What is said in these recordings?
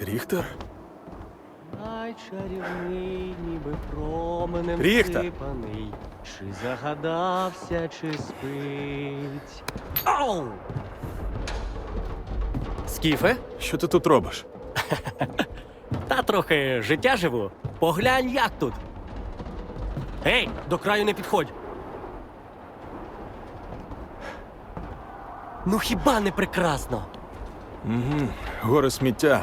Ріхтер? Ай, чарівний, ніби променем Ріхтер! сипаний. Чи загадався, чи спить. Ау! Скіфе? Що ти тут робиш? Та трохи життя живу. Поглянь, як тут. Гей, до краю не підходь. Ну хіба не прекрасно? Угу. Гори сміття.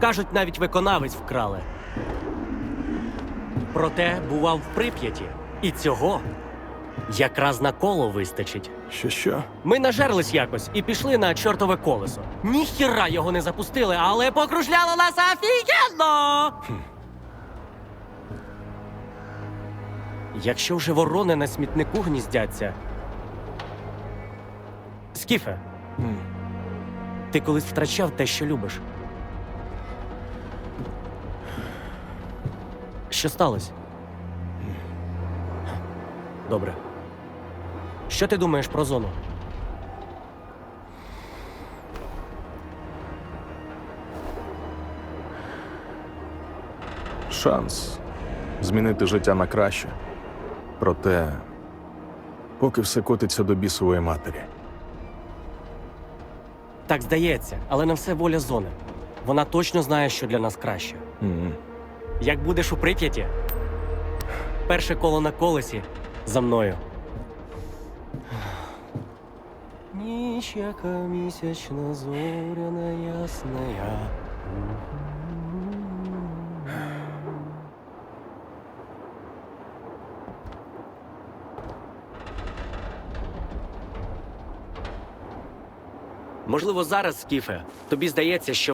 Кажуть, навіть виконавець вкрали. Проте бував в Прип'яті. І цього якраз на коло вистачить. Що що? Ми нажерлись якось і пішли на чортове колесо. Ніхіра його не запустили, але покружляло нас офігенно! Якщо вже ворони на смітнику гніздяться. Скіфе, М. ти колись втрачав те, що любиш. Що сталося? Добре. Що ти думаєш про зону? Шанс змінити життя на краще. Проте, поки все котиться до бісової матері. Так здається, але не все воля зони. Вона точно знає, що для нас краще. М. Як будеш у Прип'яті? Перше коло на колесі за мною. Ніч, яка місячна зоряна ясна. Можливо, зараз, Скіфе, тобі здається, що